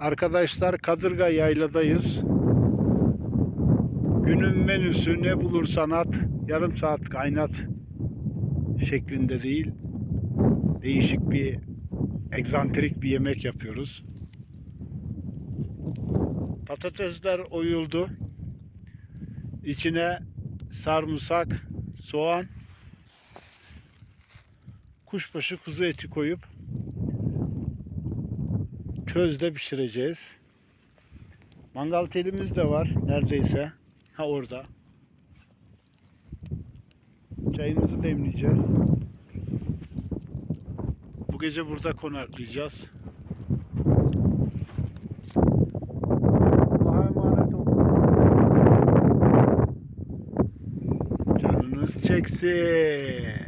Arkadaşlar Kadırga Yayladayız. Günün menüsü ne bulursan at, yarım saat kaynat şeklinde değil. Değişik bir, egzantrik bir yemek yapıyoruz. Patatesler oyuldu. İçine sarımsak, soğan, kuşbaşı kuzu eti koyup közde pişireceğiz. Mangal telimiz de var neredeyse. Ha orada. Çayımızı demleyeceğiz. Bu gece burada konaklayacağız. Allah'a emanet olun. Canınız çeksin.